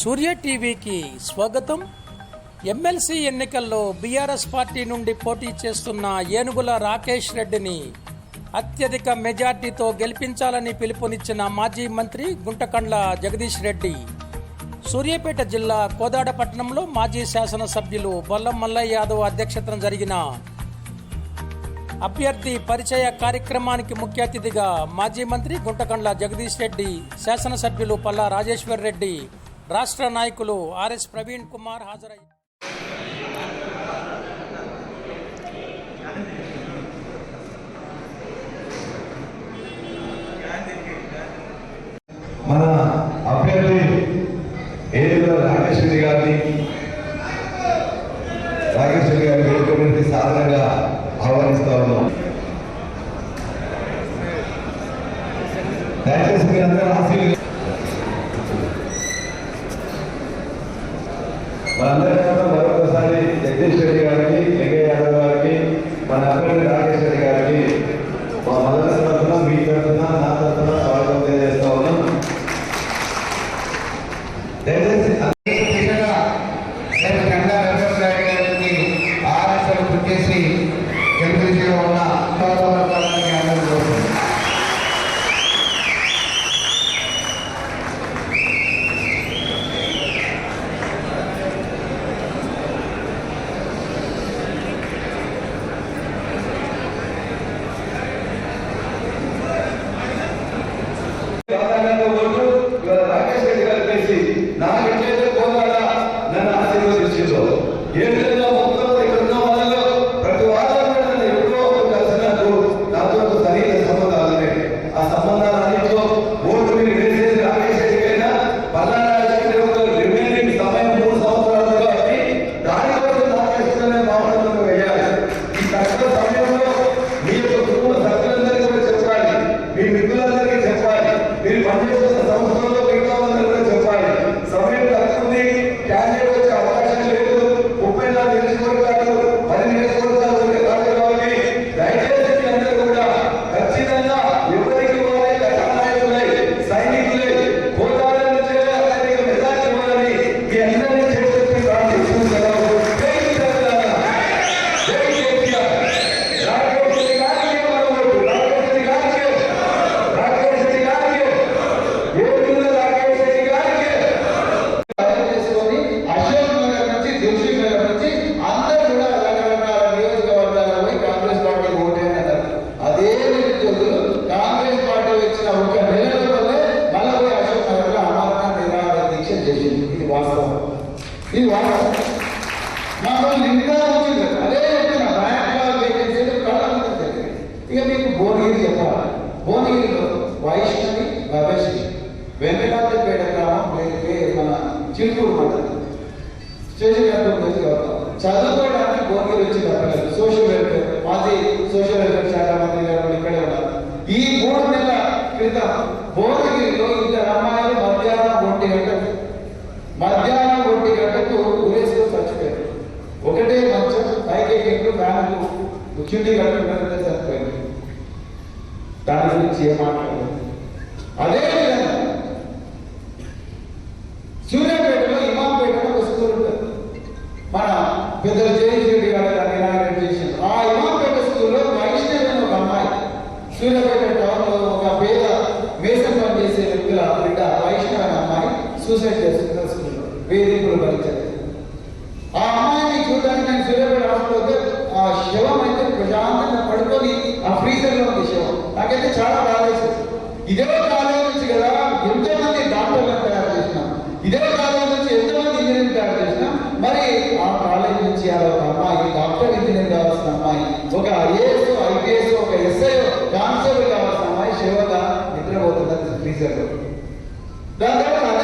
సూర్య టీవీకి స్వాగతం. ఎమ్మెల్సీ ఎన్నికల్లో బీఆర్ఎస్ పార్టీ నుండి పోటీ చేస్తున్న ఏనుగుల రాకేష్ రెడ్డిని అత్యధిక మెజార్టీతో గెలిపించాలని పిలుపునిచ్చిన మాజీ మంత్రి గుంటకండ్ల జగదీష్ రెడ్డి. సూర్యాపేట జిల్లా కోదాడపట్నంలో మాజీ శాసనసభ్యులు బొల్లం మల్లయ్య యాదవ్ అధ్యక్షతన జరిగిన అభ్యర్థి పరిచయ కార్యక్రమానికి ముఖ్య అతిథిగా మాజీ మంత్రి గుంటకండ్ల జగదీష్ రెడ్డి శాసనసభ్యులు పల్లా రాజేశ్వర్ రెడ్డి రాష్ట్ర నాయకులు ఆర్ఎస్ ప్రవీణ్ కుమార్ హాజరయ్యారు. మన అభ్యర్థి ఏదో రాకేష్ రెడ్డి గారిని రాకేష్ రెడ్డి గారిని వేడుకటువంటి సాధనగా ఆహ్వానిస్తా ఉన్నాం. దయచేసి మీరందరూ ఆశీర్వదించారు banda చేసేటప్పుడు మంచిగా చదువుకోవడానికి భోగి వచ్చి తప్పలేదు సోషల్ వెల్ఫేర్ మాది సోషల్ వెల్ఫేర్ చాలా మంది ఇక్కడే ఉన్నారు. ఈ మూడు నెలల క్రితం భోగిరిలో ఇద్దరు అమ్మాయిలు మధ్యాహ్నం ఒంటి గంటకు మధ్యాహ్నం ఒంటి గంటకు ఉరేసుకొని చచ్చిపోయారు. ఒకటే మంచం పైకి ఎక్కువ ఫ్యాన్లు కింది గంటలు టౌన్లో ఒక పేద మేసన్ పని చేసే వ్యక్తుల బిడ్డ వైష్ణవ అమ్మాయి సూసైడ్ చేసుకుని together. Now,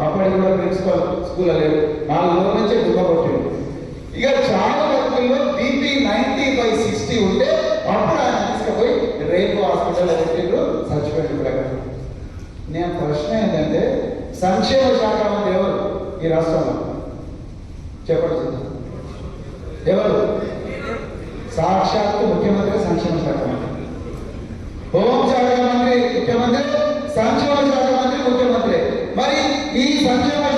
అప్పటికి కూడా ప్రిన్సిపల్ స్కూల్ లేదు నాలుగు రోజుల నుంచే దుఃఖపడుతుంది ఇక చాలా బతుకుల్లో బీపీ నైన్టీ బై సిక్స్టీ ఉంటే అప్పుడు ఆయన తీసుకుపోయి రేపు హాస్పిటల్ పెట్టిండ్రు చచ్చిపోయింది నేను ప్రశ్న ఏంటంటే సంక్షేమ శాఖ మంది ఎవరు ఈ రాష్ట్రంలో? చెప్పండి. ఈ సంక్షేమ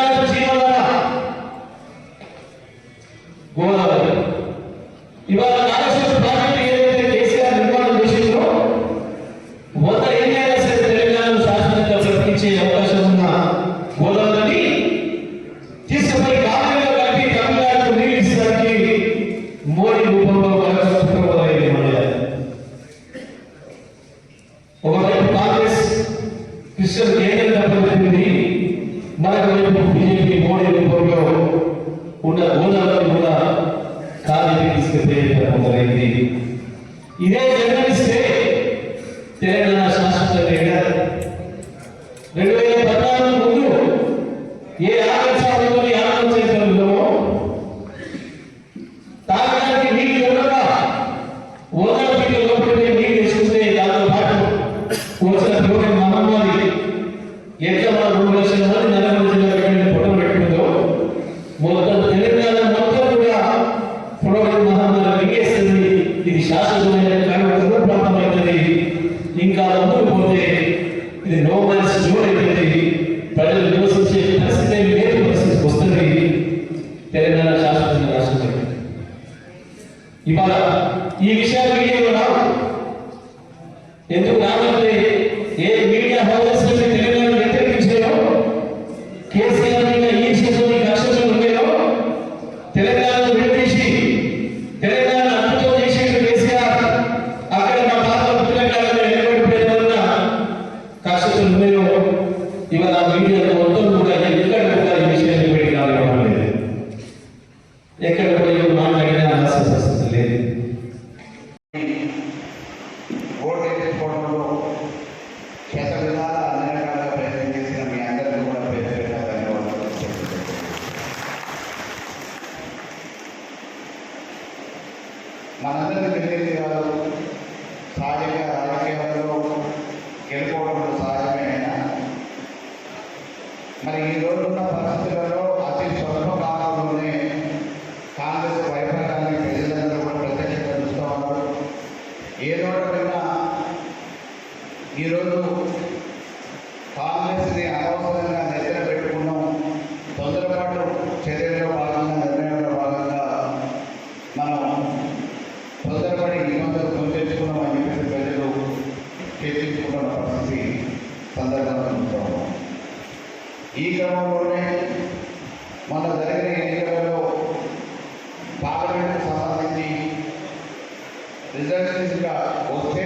సిస్టర్ కేంద్ర ప్రతినిధి మరొకవైపు బీజేపీ మోడీ రిపోర్ట్లో ఉన్న హోదాలో కూడా కార్యక్రమం తీసుకెళ్ళి ఇదే జగన్ రిప్రజెంటేటివ్గా వస్తే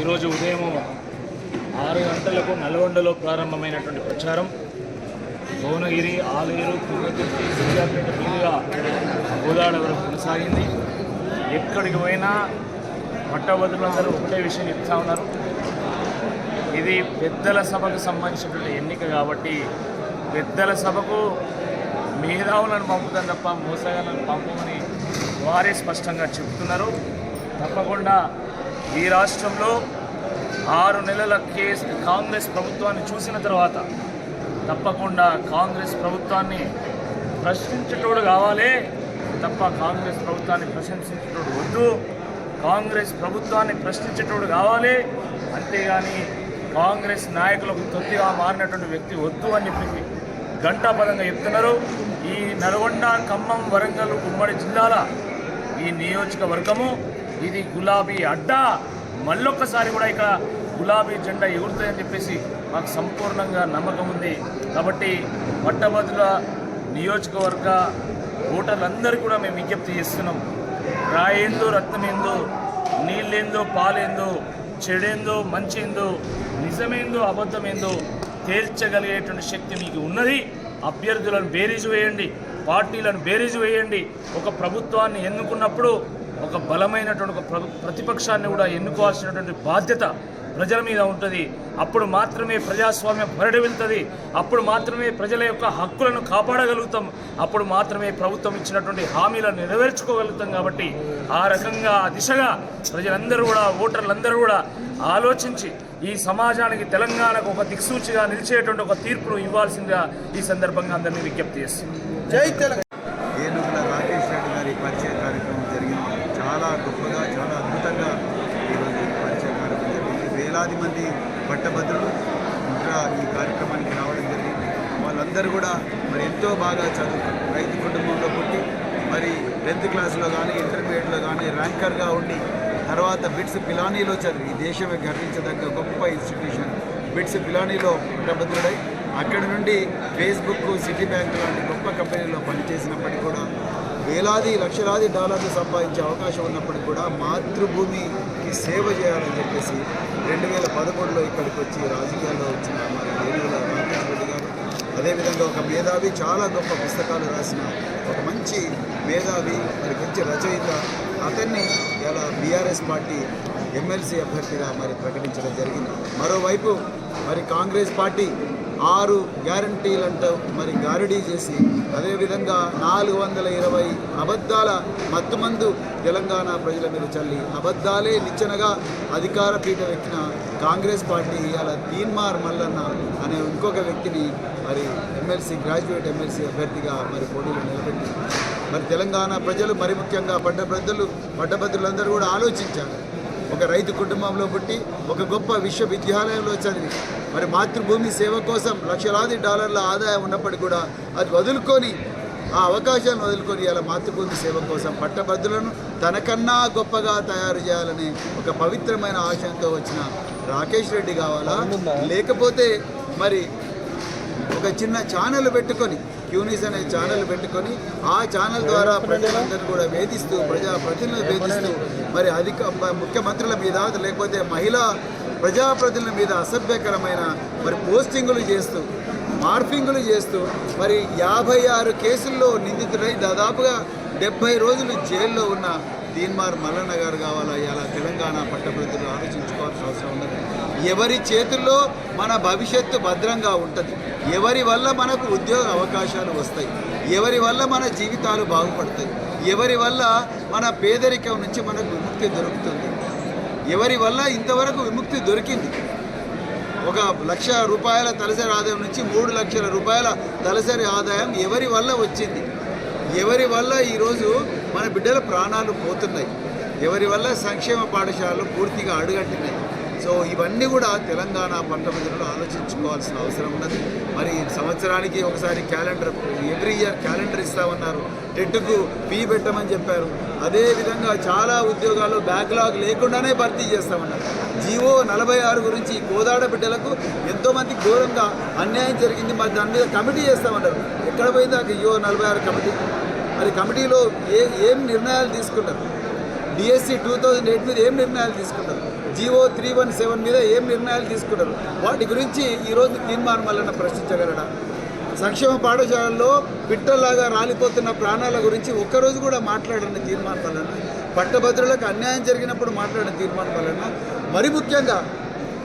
ఈరోజు ఉదయం ఆరు గంటలకు నల్గొండలో ప్రారంభమైనటువంటి ప్రచారం. భువనగిరి ఆలేరు తిరుపతి సూర్యాపేట మీదుగా గోదావరి వరకు కొనసాగింది. ఎక్కడికి పోయినా పట్టభద్రులందరూ ఒకటే విషయం చెప్తా ఉన్నారు. ఇది పెద్దల సభకు సంబంధించినటువంటి ఎన్నిక కాబట్టి పెద్దల సభకు మేధావులను పంపుతాం తప్ప మోసగాలను పంపమని వారే స్పష్టంగా చెప్తున్నారు తప్పకుండా ఈ రాష్ట్రంలో ఆరు నెలల కేసు కాంగ్రెస్ ప్రభుత్వాన్ని చూసిన తర్వాత తప్పకుండా కాంగ్రెస్ ప్రభుత్వాన్ని ప్రశ్నించేటోడు కావాలి. తప్ప కాంగ్రెస్ ప్రభుత్వాన్ని ప్రశంసించేటోడు వద్దు. కాంగ్రెస్ ప్రభుత్వాన్ని ప్రశ్నించేటోడు కావాలి. అంతేగాని కాంగ్రెస్ నాయకులకు తొత్తిగా మారినటువంటి వ్యక్తి వద్దు అని చెప్పి ఘంటాపదంగా చెప్తున్నారు. ఈ నల్గొండ ఖమ్మం వరంగల్ ఉమ్మడి జిల్లాల ఈ నియోజకవర్గము ఇది గులాబీ అడ్డా. మళ్ళొక్కసారి కూడా ఇక్కడ గులాబీ జెండా ఎగురుతాయని చెప్పేసి మాకు సంపూర్ణంగా నమ్మకం ఉంది. కాబట్టి పట్టభద్రుల నియోజకవర్గ ఓటర్లందరికీ కూడా మేము విజ్ఞప్తి చేస్తున్నాం. రాయేందో రత్నమేందో నీళ్ళేందో పాలేందో చెడేందో మంచేందో నిజమేందో అబద్ధమేందో తేల్చగలిగేటువంటి శక్తి మీకు ఉన్నది. అభ్యర్థులను బేరీజు వేయండి పార్టీలను బేరీజు వేయండి. ఒక ప్రభుత్వాన్ని ఎన్నుకున్నప్పుడు ఒక బలమైనటువంటి ఒక ప్ర- ప్రతిపక్షాన్ని కూడా ఎన్నుకోవాల్సినటువంటి బాధ్యత ప్రజల మీద ఉంటుంది. అప్పుడు మాత్రమే ప్రజాస్వామ్యం పరిడి వెళ్తుంది అప్పుడు మాత్రమే ప్రజల యొక్క హక్కులను కాపాడగలుగుతాం. అప్పుడు మాత్రమే ప్రభుత్వం ఇచ్చినటువంటి హామీలను నెరవేర్చుకోగలుగుతాం కాబట్టి ఆ రకంగా దిశగా ప్రజలందరూ కూడా ఓటర్లందరూ కూడా ఆలోచించి ఈ సమాజానికి తెలంగాణకు ఒక దిక్సూచిగా నిలిచేటువంటి ఒక తీర్పును ఇవ్వాల్సిందిగా ఈ సందర్భంగా అందరినీ విజ్ఞప్తి చేస్తున్నాం ఏనుగుల రాకేష్ రెడ్డి గారి పరిచయ కార్యక్రమం జరిగింది చాలా గొప్పగా చాలా అద్భుతంగా ఈరోజు ఈ పరిచయ కార్యక్రమం జరిగింది వేలాది మంది పట్టభద్రులు ఇంకా ఈ కార్యక్రమానికి రావడం జరిగింది వాళ్ళ అందరూ కూడా మరి ఎంతో బాగా చదువుకున్నారు రైతు కుటుంబంలో పుట్టి మరి టెన్త్ క్లాస్లో కానీ ఇంటర్మీడియట్లో కానీ ర్యాంకర్గా ఉండి తర్వాత బిట్స్ పిలానీలో చదివి ఈ దేశమే గర్వించదగ్గ గొప్ప ఇన్స్టిట్యూషన్. బిట్స్ పిలానీలో పట్టభద్రుడై అక్కడి నుండి ఫేస్బుక్ సిటీ బ్యాంక్ లాంటి గొప్ప కంపెనీలో పనిచేసినప్పటికీ కూడా వేలాది లక్షలాది డాలర్లు సంపాదించే అవకాశం ఉన్నప్పటికీ కూడా మాతృభూమికి సేవ చేయాలని చెప్పేసి రెండు వేల పదకొండులో ఇక్కడికి వచ్చి రాజకీయాల్లో వచ్చిన మరి ఏనుగుల రామకృష్ణ రెడ్డి గారు అదేవిధంగా ఒక మేధావి చాలా గొప్ప పుస్తకాలు రాసిన ఒక మంచి మేధావి మరి మంచి రచయిత. అతన్ని ఇలా బీఆర్ఎస్ పార్టీ ఎమ్మెల్సీ అభ్యర్థిగా మరి ప్రకటించడం జరిగింది. మరోవైపు మరి కాంగ్రెస్ పార్టీ ఆరు గ్యారంటీలంటూ మరి గారడీ చేసి అదేవిధంగా నాలుగు వందల ఇరవై అబద్ధాల మత్తుమందు తెలంగాణ ప్రజల మీద చల్లి అబద్ధాలే నిచ్చెనగా అధికార పీఠం ఎక్కిన కాంగ్రెస్ పార్టీ అలా తీన్మార్ మల్లన్న అనే ఇంకొక వ్యక్తిని మరి ఎమ్మెల్సీ గ్రాడ్యుయేట్ ఎమ్మెల్సీ అభ్యర్థిగా మరి పోటీలో నిలబెట్టింది. మరి తెలంగాణ ప్రజలు మరి ముఖ్యంగా పట్టభద్రులు పట్టభద్రులందరూ కూడా ఆలోచించారు ఒక రైతు కుటుంబంలో పుట్టి ఒక గొప్ప విశ్వవిద్యాలయంలో చదివి మరి మాతృభూమి సేవ కోసం లక్షలాది డాలర్ల ఆదాయం ఉన్నప్పటికీ కూడా అది వదులుకొని ఆ అవకాశాన్ని వదులుకొని ఇలా మాతృభూమి సేవ కోసం పట్టభద్రులను తనకన్నా గొప్పగా తయారు చేయాలని ఒక పవిత్రమైన ఆశయంతో వచ్చిన రాకేష్ రెడ్డి కావాలా? లేకపోతే మరి ఒక చిన్న ఛానల్ పెట్టుకొని క్యూనిస్ అనే ఛానల్ పెట్టుకొని ఆ ఛానల్ ద్వారా ప్రజలందరినీ కూడా వేధిస్తూ ప్రజా ప్రతినిధులు వేధిస్తూ మరి అధిక ముఖ్యమంత్రుల మీద లేకపోతే మహిళా ప్రజాప్రతినిధుల మీద అసభ్యకరమైన మరి పోస్టింగులు చేస్తూ మార్ఫింగులు చేస్తూ మరి యాభై ఆరు కేసుల్లో నిందితుడై దాదాపుగా డెబ్బై రోజులు జైల్లో ఉన్న దీన్మార్ మల్లన్న గారు కావాలా? ఇలా తెలంగాణ పట్టభద్రులు ఆలోచించుకోవాల్సిన అవసరం ఉంది ఎవరి చేతుల్లో మన భవిష్యత్తు భద్రంగా ఉంటుంది? ఎవరి వల్ల మనకు ఉద్యోగ అవకాశాలు వస్తాయి? ఎవరి వల్ల మన జీవితాలు బాగుపడతాయి? ఎవరి వల్ల మన పేదరికం నుంచి మనకు విముక్తి దొరుకుతుంది? ఎవరి వల్ల ఇంతవరకు విముక్తి దొరికింది? ఒక లక్ష రూపాయల తలసరి ఆదాయం నుంచి మూడు లక్షల రూపాయల తలసరి ఆదాయం ఎవరి వల్ల వచ్చింది? ఎవరి వల్ల ఈరోజు మన బిడ్డల ప్రాణాలు పోతున్నాయి? ఎవరి వల్ల సంక్షేమ పాఠశాలలు పూర్తిగా అడుగట్టినాయి సో ఇవన్నీ కూడా తెలంగాణ పట్టభద్రులు ఆలోచించుకోవాల్సిన అవసరం ఉన్నది. మరి సంవత్సరానికి ఒకసారి క్యాలెండర్ ఎవ్రీ ఇయర్ క్యాలెండర్ ఇస్తామన్నారు. టెట్కు ఫీ పెట్టమని చెప్పారు. అదేవిధంగా చాలా ఉద్యోగాలు బ్యాక్లాగ్ లేకుండానే భర్తీ చేస్తామన్నారు. జీవో నలభై ఆరు గురించి కోదాడ బిడ్డలకు ఎంతోమంది ఘోరంగా అన్యాయం జరిగింది. మరి దాని మీద కమిటీ చేస్తామన్నారు. ఎక్కడ పోయింది ఆ జీవో నలభై ఆరు కమిటీ? మరి కమిటీలో ఏ ఏం నిర్ణయాలు తీసుకున్నారు? డిఎస్సి టూ థౌజండ్ ఎయిట్ మీద ఏం నిర్ణయాలు తీసుకున్నారు? జీవో త్రీ వన్ సెవెన్ మీద ఏం నిర్ణయాలు తీసుకున్నారు వాటి గురించి ఈరోజు తీర్మానం వలన ప్రశ్నించగలడా? సంక్షేమ పాఠశాలల్లో పిట్టలాగా రాలిపోతున్న ప్రాణాల గురించి ఒక్కరోజు కూడా మాట్లాడని తీర్మానం వలన పట్టభద్రులకు అన్యాయం జరిగినప్పుడు మాట్లాడిన తీర్మానం వలన మరి ముఖ్యంగా